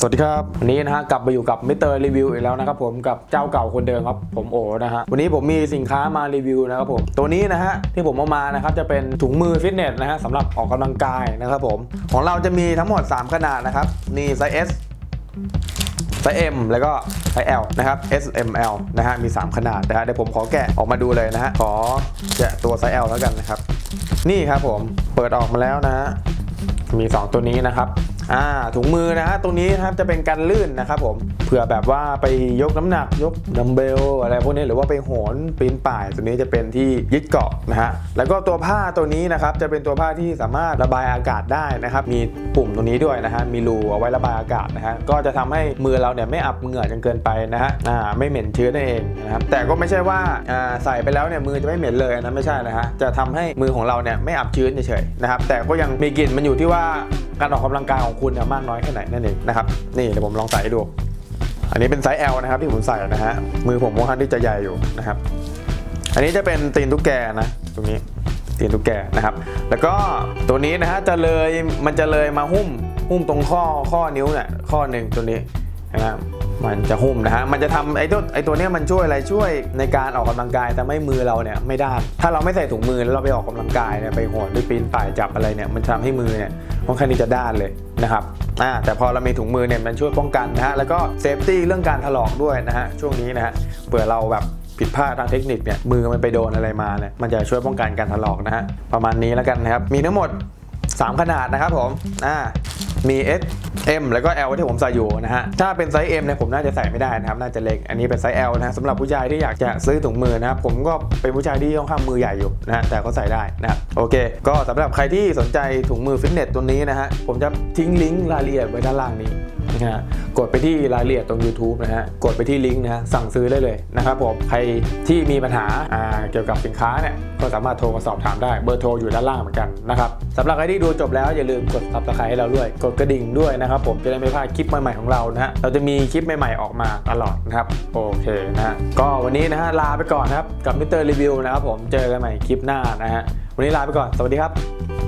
สวัสดีครับ วันนี้นะฮะกลับมาอยู่กับมิเตอร์รีวิวอีกแล้วนะครับผมกับเจ้าเก่าคนเดิมครับผมโอนะฮะวันนี้ผมมีสินค้ามารีวิวนะครับผมตัวนี้นะฮะที่ผมเอามานะครับจะเป็นถุงมือฟิตเนสนะฮะสำหรับออกกำลังกายนะครับผมของเราจะมีทั้งหมด 3 ขนาดนะครับนี่ไซส์ S ไซส์ M แล้วก็ไซส์ L นะครับ S M L นะฮะมี 3 ขนาดนะฮะเดี๋ยวผมขอแกะออกมาดูเลยนะฮะขอแกะตัวไซส์ L แล้วกันนะครับนี่ครับผมเปิดออกมาแล้วนะฮะมี 2 ตัวนี้นะครับ อ่าถุงมือนะฮะตรงนี้นะครับจะเป็นกันลื่นนะครับผมเผื่อแบบว่าไปยกน้ำหนักยกดัมเบลอะไรพวกนี้หรือว่าไปโหนปีนป่าย ตัวนี้จะเป็นที่ยึดเกาะนะฮะแล้วก็ตัวผ้าตัวนี้นะครับจะเป็นตัวผ้าที่สามารถระบายอากาศได้นะครับ มีปุ่มตรงนี้ด้วยนะฮะมีรูเอาไว้ระบายอากาศนะฮะก็จะทำให้มือเราเนี่ยไม่อับเหงื่อจนเกินไปนะฮะอ่าไม่เหม็นชื้นนั่นเองนะครับแต่ก็ไม่ใช่ว่าอ่าใส่ไปแล้วเนี่ยมือจะไม่เหม็นเลยนะไม่ใช่นะฮะจะทำให้มือของเราเนี่ยไม่อับชื้นเฉยๆนะครับแต่ก็ยังมีกลิ่นมันอยู่ที่ว่า การออกกำลังกายของคุณเนี่ยมากน้อยแค่ไหนนั่นเองนะครับนี่เดี๋ยวผมลองใส่ให้ดู อันนี้เป็นไซส์ L นะครับที่ผมใส่นะฮะมือผมค่อนข้างที่จะใหญ่อยู่นะครับ อันนี้จะเป็นตีนตุ๊กแกนะตรงนี้ตีนตุ๊กแกนะครับ แล้วก็ตัวนี้นะฮะจะเลยมันจะเลยมาหุ้มหุ้มตรงข้อข้อนิ้วเนี่ยข้อหนึ่งตัวนี้นะครับ มันจะหุ้มนะฮะ มันจะทำไอ้ตัวไอ้ตัวเนี้ยมันช่วยอะไรช่วยในการออกกำลังกายทำให้มือเราเนี่ยไม่ด้าน ถ้าเราไม่ใส่ถุงมือแล้วเราไปออกกำลังกายเนี่ยไปโหนไปปีนป่ายจับอะไรเนี่ยมันจะทำให้มือเนี่ยค่อนข้างที่จะด้านเลยนะครับอ่าแต่พอเรามีถุงมือเนี่ยมันช่วยป้องกันนะฮะแล้วก็เซฟตี้เรื่องการถลอกด้วยนะฮะช่วงนี้นะฮะเผื่อเราแบบผิดพลาดทางเทคนิคเนี่ยมือมันไปโดนอะไรมาเนี่ยมันจะช่วยป้องกันการถลอกนะฮะประมาณนี้แล้วกันนะครับมีทั้งหมด 3 ขนาดนะครับผมอ่า มี S M แล้วก็ L ที่ผมใส่อยู่นะฮะ ถ้าเป็นไซส์ M เนี่ยผมน่าจะใส่ไม่ได้นะครับ น่าจะเล็ก อันนี้เป็นไซส์ L นะฮะสำหรับผู้ชายที่อยากจะซื้อถุงมือนะครับ ผมก็เป็นผู้ชายที่ค่อนข้างมือใหญ่อยู่นะฮะ แต่ก็ใส่ได้นะครับ โอเค ก็สำหรับใครที่สนใจถุงมือฟิตเนสตัวนี้นะฮะ ผมจะทิ้งลิงก์รายละเอียดไว้ด้านล่างนี้ นะฮะกดไปที่รายละเอียดตรง YouTube นะฮะกดไปที่ลิงก์นะฮะสั่งซื้อได้เลยนะครับผมใครที่มีปัญหาาเกี่ยวกับสินค้าเนี่ยก็สามารถโทรมาสอบถามได้เบอร์โทรอยู่ด้านล่างเหมือนกันนะครับสำหรับใครที่ดูจบแล้วอย่าลืมกด subscribe ให้เราด้วย กดกระดิ่งด้วยนะครับผมจะได้ไม่พลาดคลิปใหม่ๆของเรานะฮะเราจะมีคลิปใหม่ ๆออกมาตลอดนะครับโอเคนะฮะก็วันนี้นะฮะลาไปก่อนนะครับกับมิสเตอร์รีวิวนะครับผมเจอกันใหม่คลิปหน้านะฮะวันนี้ลาไปก่อนสวัสดีครับ